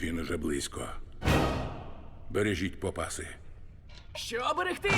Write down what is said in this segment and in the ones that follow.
Він уже близько. Бережіть попаси. Що берегти?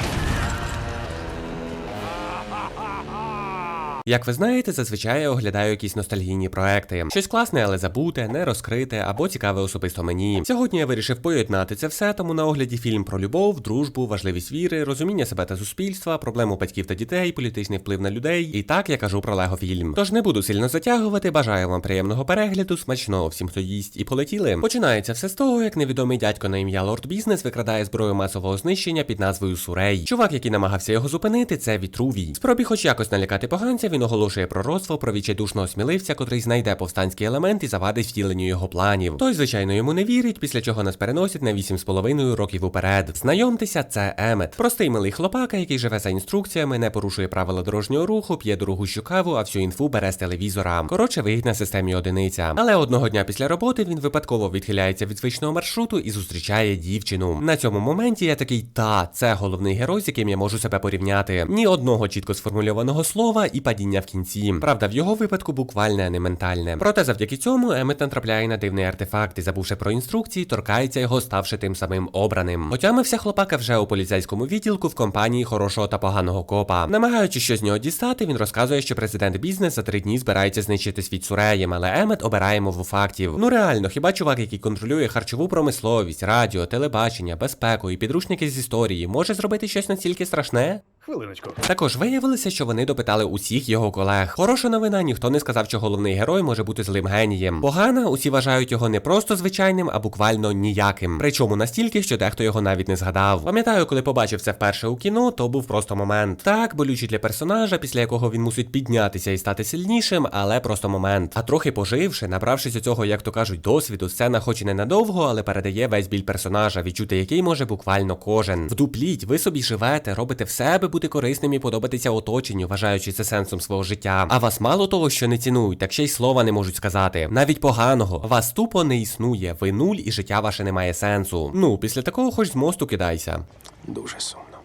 Як ви знаєте, зазвичай я оглядаю якісь ностальгійні проекти. Щось класне, але забуте, не розкрите або цікаве особисто мені. Сьогодні я вирішив поєднати це все, тому на огляді фільм про любов, дружбу, важливість віри, розуміння себе та суспільства, проблему батьків та дітей, політичний вплив на людей. І так я кажу про Лего фільм. Тож не буду сильно затягувати. Бажаю вам приємного перегляду, смачного всім, хто їсть, і полетіли. Починається все з того, як невідомий дядько на ім'я Лорд Бізнес викрадає зброю масового знищення під назвою Сурей. Чувак, який намагався його зупинити, це Вітрувій. Спробі хоч якось налякати поганця, він оголошує пророцтво про відчайдушного сміливця, котрий знайде повстанський елемент і завадить втіленню його планів. Той, звичайно, йому не вірить, після чого нас переносять на 8,5 років уперед. Знайомтеся, це Емет. Простий милий хлопака, який живе за інструкціями, не порушує правила дорожнього руху, п'є дорогу щукаву, а всю інфу бере з телевізора. Коротше, вигідь на системі одиниця. Але одного дня після роботи він випадково відхиляється від звичного маршруту і зустрічає дівчину. На цьому моменті я такий та це головний герой, з яким я можу себе порівняти. Ні одного чітко сформульованого слова і падіння в кінці. Правда, в його випадку буквальне, а не ментальне. Проте завдяки цьому Емет натрапляє на дивний артефакт і, забувши про інструкції, торкається його, ставши тим самим обраним. Отямився хлопака вже у поліцейському відділку в компанії хорошого та поганого копа. Намагаючись щось з нього дістати, він розказує, що президент бізнес за три дні збирається знищити світ суреєм, але Емет обирає мову фактів. Ну реально, хіба чувак, який контролює харчову промисловість, радіо, телебачення, безпеку і підручники з історії, може зробити щось настільки страшне? Хвилиночку. Також виявилося, що вони допитали усіх його колег. Хороша новина, ніхто не сказав, що головний герой може бути злим генієм. Погана, усі вважають його не просто звичайним, а буквально ніяким. Причому настільки, що дехто його навіть не згадав. Пам'ятаю, коли побачив це вперше у кіно, то був просто момент. Так, болючий для персонажа, після якого він мусить піднятися і стати сильнішим, але просто момент. А трохи поживши, набравшись у цього, як то кажуть, досвіду, сцена, хоч і не надовго, але передає весь біль персонажа, відчути який може буквально кожен. Вдупліть, ви собі живете, робите все, аби бути корисним і подобатися оточенню, вважаючи це сенсом свого життя. А вас мало того, що не цінують, так ще й слова не можуть сказати. Навіть поганого. Вас тупо не існує. Ви нуль і життя ваше не має сенсу. Ну, після такого хоч з мосту кидайся. Дуже сумно.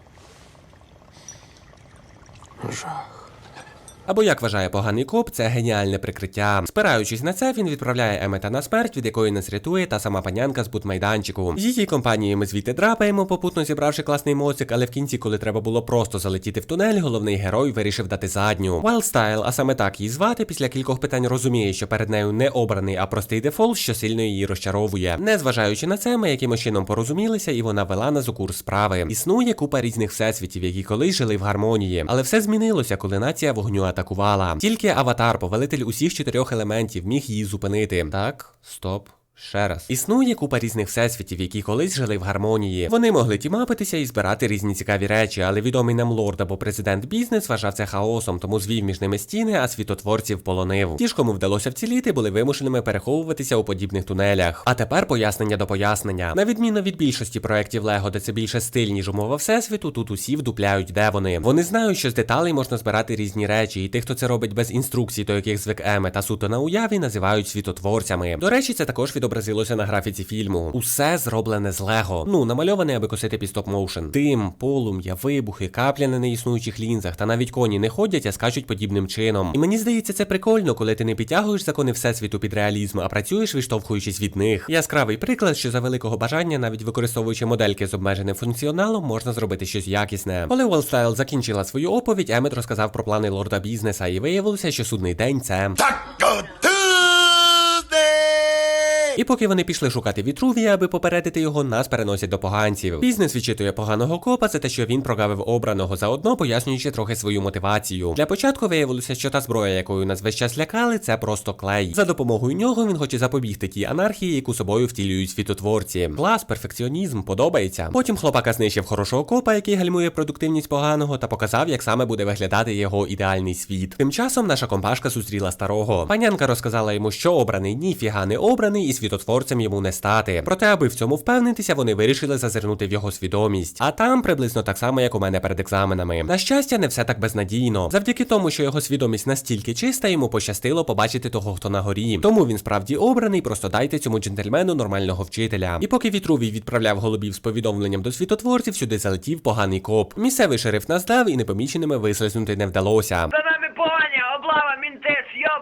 Жах. Або як вважає поганий коп, це геніальне прикриття. Спираючись на це, він відправляє Емета на смерть, від якої нас рятує та сама панянка з бутмайданчику. Її компанією ми звідти драпаємо, попутно зібравши класний моцик, але в кінці, коли треба було просто залетіти в тунель, головний герой вирішив дати задню. Wildstyle, а саме так її звати, після кількох питань розуміє, що перед нею не обраний, а простий дефолт, що сильно її розчаровує. Незважаючи на це, ми якимось чином порозумілися, і вона вела нас у курс справи. Існує купа різних всесвітів, які колись жили в гармонії, але все змінилося, коли нація вогню атакувала. Тільки аватар, повелитель усіх чотирьох елементів, міг її зупинити. Так, стоп. Ще раз. Існує купа різних всесвітів, які колись жили в гармонії. Вони могли тімапитися і збирати різні цікаві речі, але відомий нам лорд або президент бізнес вважав це хаосом, тому звів між ними стіни, а світотворців полонив. Ті ж, кому вдалося вціліти, були вимушеними переховуватися у подібних тунелях. А тепер пояснення до пояснення. На відміну від більшості проєктів Лего, де це більше стиль, ніж умова всесвіту, тут усі вдупляють, де вони. Вони знають, що з деталей можна збирати різні речі, і тих, хто це робить без інструкцій, до яких звик Еме та суто на уяві, називають світотворцями. До речі, це також відобразилося на графіці фільму. Усе зроблене з Лего. Ну, намальоване, аби косити під стоп-моушен. Дим, полум'я, вибухи, каплі на неіснуючих лінзах, та навіть коні не ходять, а скачуть подібним чином. І мені здається, це прикольно, коли ти не підтягуєш закони всесвіту під реалізм, а працюєш, відштовхуючись від них. Яскравий приклад, що за великого бажання, навіть використовуючи модельки з обмеженим функціоналом, можна зробити щось якісне. Коли Wellstyle закінчила свою оповідь, Емет розказав про плани лорда бізнеса, і виявилося, що судний день це. І поки вони пішли шукати Вітрувія, аби попередити його, нас переносять до поганців. Бізнес відчитує поганого копа за те, що він прогавив обраного, заодно пояснюючи трохи свою мотивацію. Для початку виявилося, що та зброя, якою нас весь час лякали, це просто клей. За допомогою нього він хоче запобігти тій анархії, яку собою втілюють світотворці. Клас, перфекціонізм, подобається. Потім хлопака знищив хорошого копа, який гальмує продуктивність поганого, та показав, як саме буде виглядати його ідеальний світ. Тим часом наша компашка зустріла старого. Панянка розказала йому, що обраний ніфіга не обраний, і світотворцем йому не стати. Проте, аби в цьому впевнитися, вони вирішили зазирнути в його свідомість. А там приблизно так само, як у мене перед екзаменами. На щастя, не все так безнадійно. Завдяки тому, що його свідомість настільки чиста, йому пощастило побачити того, хто на горі. Тому він справді обраний, просто дайте цьому джентльмену нормального вчителя. І поки вітрувій відправляв голубів з повідомленням до світотворців, сюди залетів поганий коп. Місцевий шериф нас дав і непоміченими вислизнути не вдалося. За нами погоня, облава, йоб!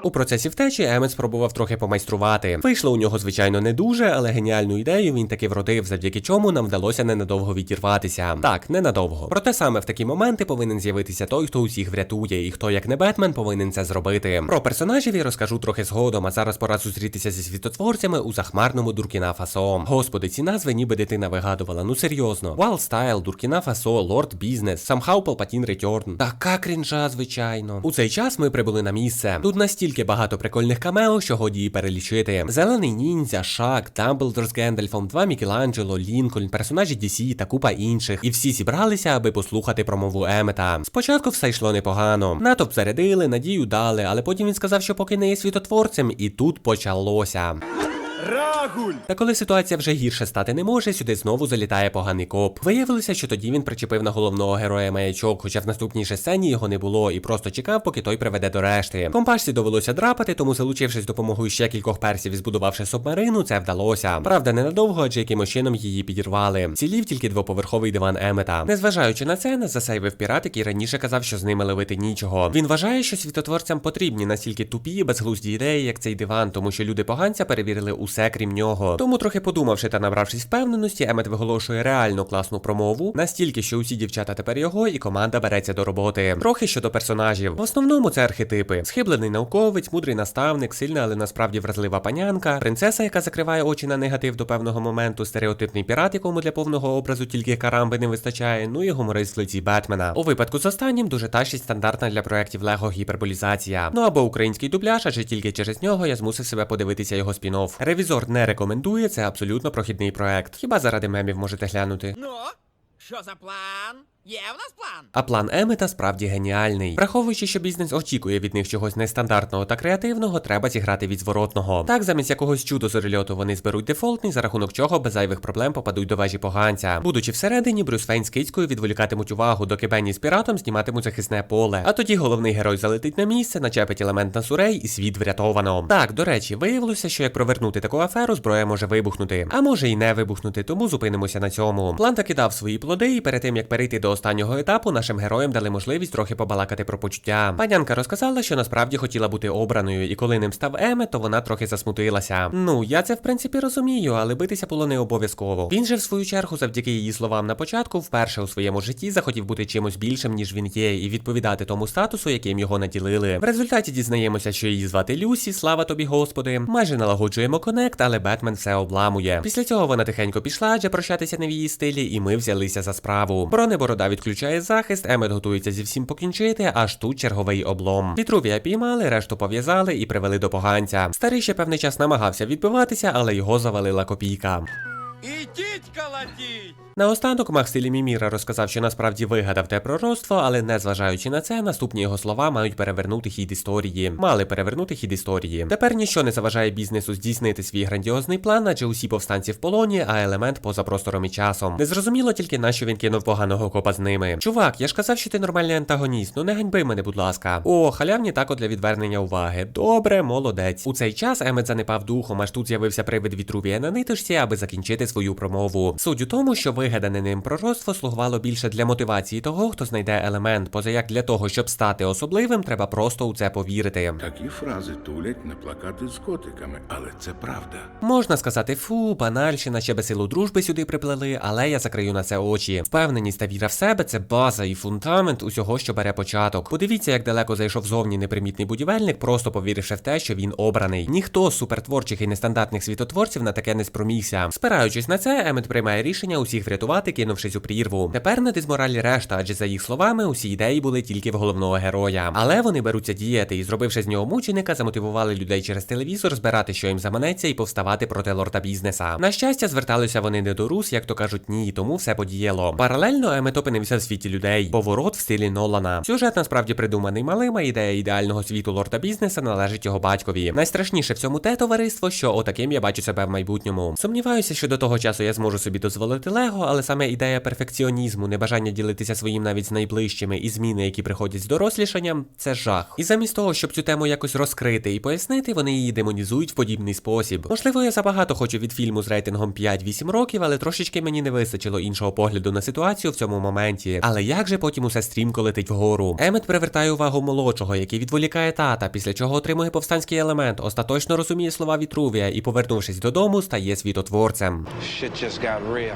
У процесі втечі Емет спробував трохи помайструвати. Вийшло у нього, звичайно, не дуже, але геніальну ідею він таки вродив, завдяки чому нам вдалося ненадовго відірватися. Так, ненадовго. Проте саме в такі моменти повинен з'явитися той, хто усіх врятує, і хто, як не Бетмен, повинен це зробити. Про персонажів я розкажу трохи згодом, а зараз пора зустрітися зі світотворцями у захмарному Дуркіна Фасо. Господи, ці назви ніби дитина вигадувала. Ну серйозно. Wild Style, Дуркіна Фасо, Лорд Бізнес, Somehow Palpatine Return. Така крінжа, звичайно. У цей час ми прибули на місце. Тут настільки багато прикольних камео, що годі її перелічити. Зелений ніндзя, Шак, Дамблдор з Гендальфом, два Мікеланджело, Лінкольн, персонажі DC та купа інших. І всі зібралися, аби послухати промову Емета. Спочатку все йшло непогано. Натовп зарядили, надію дали, але потім він сказав, що поки не є світотворцем, і тут почалося. Рагуль! Та коли ситуація вже гірше стати не може, сюди знову залітає поганий коп. Виявилося, що тоді він причепив на головного героя маячок, хоча в наступній же сцені його не було, і просто чекав, поки той приведе до решти. Компашці довелося драпати, тому залучившись допомогою ще кількох персів і збудувавши субмарину, це вдалося. Правда, ненадовго, адже якимось чином її підірвали. Цілів тільки двоповерховий диван Емета. Незважаючи на це, нас засейвив пірат, який раніше казав, що з ними ловити нічого. Він вважає, що світотворцям потрібні настільки тупі безглузді ідеї, як цей диван, тому що люди поганця перевірили усе крім нього. Тому, трохи подумавши та набравшись впевненості, Емет виголошує реально класну промову, настільки, що усі дівчата тепер його, і команда береться до роботи. Трохи щодо персонажів. В основному це архетипи: схиблений науковець, мудрий наставник, сильна, але насправді вразлива панянка, принцеса, яка закриває очі на негатив до певного моменту, стереотипний пірат, якому для повного образу тільки карамби не вистачає. Ну і гуморист лиці Бетмена. У випадку з останнім дуже тащить стандартна для проєктів Лего гіперболізація. Ну або український дубляж, адже тільки через нього я змусив себе подивитися його спін-офф. Ревізор не рекомендує, це абсолютно прохідний проект. Хіба заради мемів можете глянути? Ну, що за план? Є в нас план? А план Емета справді геніальний. Враховуючи, що бізнес очікує від них чогось нестандартного та креативного, треба зіграти від зворотного. Так, замість якогось чудо зорильоту вони зберуть дефолтний, за рахунок чого без зайвих проблем попадуть до вежі поганця. Будучи всередині, Брюс Фейн з кицькою відволікатимуть увагу, доки Бенні з піратом зніматимуть захисне поле. А тоді головний герой залетить на місце, начепить елемент на сурей, і світ врятовано. Так, до речі, виявилося, що як провернути таку аферу, зброя може вибухнути. А може і не вибухнути, тому зупинимося на цьому. План таки дав свої плоди, і перед тим як перейти до останнього етапу, нашим героям дали можливість трохи побалакати про почуття. Панянка розказала, що насправді хотіла бути обраною, і коли ним став Еме, то вона трохи засмутилася. Ну, я це в принципі розумію, але битися було не обов'язково. Він же, в свою чергу, завдяки її словам на початку, вперше у своєму житті захотів бути чимось більшим, ніж він є, і відповідати тому статусу, яким його наділили. В результаті дізнаємося, що її звати Люсі, слава тобі, господи. Майже налагоджуємо конект, але Бетмен все обламує. Після цього вона тихенько пішла, адже прощатися не в її стилі, і ми взялися за справу. Бронеборода відключає захист, Емет готується зі всім покінчити, аж тут черговий облом. Вітрувія піймали, решту пов'язали і привели до поганця. Старий ще певний час намагався відбиватися, але його завалила копійка. Ідіть колотіть! Наостанок Мах стилі Міміра розказав, що насправді вигадав те пророцтво, але незважаючи на це, наступні його слова мають перевернути хід історії. Мали перевернути хід історії. Тепер ніщо не заважає бізнесу здійснити свій грандіозний план, адже усі повстанці в полоні, а елемент поза простором і часом. Незрозуміло тільки на що він кинув поганого копа з ними. Чувак, я ж казав, що ти нормальний антагоніст. Ну не ганьби мене, будь ласка. О, халявні тако для відвернення уваги. Добре, молодець. У цей час Емет занепав духом, аж тут з'явився привид Вітрувія на ниточці, аби закінчити свою промову. Суть у тому, що вигадане ним пророцтво слугувало більше для мотивації того, хто знайде елемент, поза як для того, щоб стати особливим, треба просто у це повірити. Такі фрази тулять на плакати з котиками, але це правда. Можна сказати, фу, банальщина, ще без силу дружби сюди приплели, але я закрию на це очі. Впевненість та віра в себе це база і фундамент усього, що бере початок. Подивіться, як далеко зайшов зовні непримітний будівельник, просто повіривши в те, що він обраний. Ніхто з супертворчих і нестандартних світотворців на таке не спромігся. Спираючись на це, Емет приймає рішення усіх врятувати, кинувшись у прірву. Тепер на дизморалі решта, адже за їх словами, усі ідеї були тільки в головного героя. Але вони беруться діяти і, зробивши з нього мученика, замотивували людей через телевізор збирати, що їм заманеться, і повставати проти лорда бізнеса. На щастя, зверталися вони не до рус, як то кажуть, ні, тому все подіяло. Паралельно Емет опинився в світі людей. Поворот в стилі Нолана. Сюжет насправді придуманий малим, а ідея ідеального світу лорда бізнеса належить його батькові. Найстрашніше в цьому те товариство, що отаким я бачу себе в майбутньому. Сумніваюся, що до того часу я зможу собі дозволити Лего, але саме ідея перфекціонізму, небажання ділитися своїм навіть з найближчими і зміни, які приходять з дорослішанням, це жах. І замість того, щоб цю тему якось розкрити і пояснити, вони її демонізують в подібний спосіб. Можливо, я забагато хочу від фільму з рейтингом 5-8 років, але трошечки мені не вистачило іншого погляду на ситуацію в цьому моменті. Але як же потім усе стрімко летить вгору? Емет привертає увагу молодшого, який відволікає тата, після чого отримує повстанський елемент, остаточно розуміє слова Вітрувія і, повернувшись додому, стає світотворцем. Shit just got real.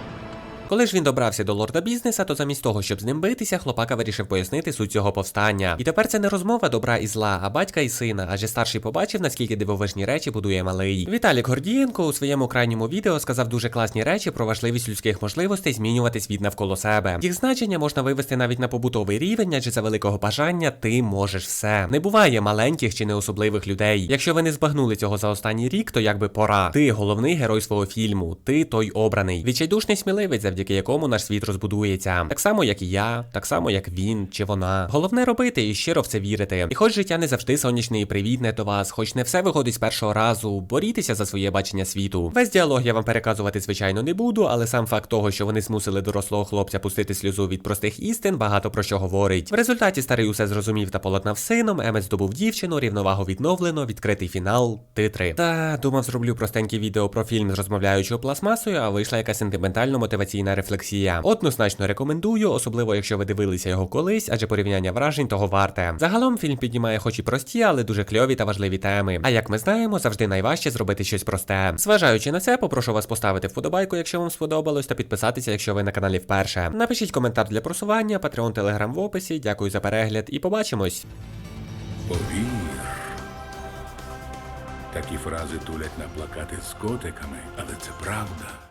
Коли ж він добрався до лорда бізнеса, то замість того, щоб з ним битися, хлопака вирішив пояснити суть цього повстання. І тепер це не розмова добра і зла, а батька і сина, адже старший побачив, наскільки дивовижні речі будує малий. Віталік Гордієнко у своєму крайньому відео сказав дуже класні речі про важливість людських можливостей змінювати світ навколо себе. Їх значення можна вивести навіть на побутовий рівень, адже за великого бажання ти можеш все. Не буває маленьких чи неособливих людей. Якщо ви не збагнули цього за останній рік, то якби пора. Ти головний герой свого фільму, ти той обраний. Відчайдушний сміливець, завдяки якому наш світ розбудується. Так само, як і я, так само, як він чи вона. Головне робити і щиро в це вірити. І хоч життя не завжди сонячне і привітне до вас, хоч не все виходить з першого разу, борітеся за своє бачення світу. Весь діалог я вам переказувати, звичайно, не буду, але сам факт того, що вони змусили дорослого хлопця пустити сльозу від простих істин, багато про що говорить. В результаті старий усе зрозумів та полотнав сином, Емець здобув дівчину, рівновагу відновлено, відкритий фінал, титри. Та думав, зроблю простеньке відео про фільм з розмовляючою пластмасою, а вийшла якась сентиментально мотиваційна рефлексія. Однозначно рекомендую, особливо якщо ви дивилися його колись, адже порівняння вражень того варте. Загалом фільм піднімає хоч і прості, але дуже кльові та важливі теми. А як ми знаємо, завжди найважче зробити щось просте. Зважаючи на це, попрошу вас поставити вподобайку, якщо вам сподобалось, та підписатися, якщо ви на каналі вперше. Напишіть коментар для просування, Patreon, Telegram в описі. Дякую за перегляд і побачимось. Повір. Такі фрази тулять на плакати з котиками, але це правда.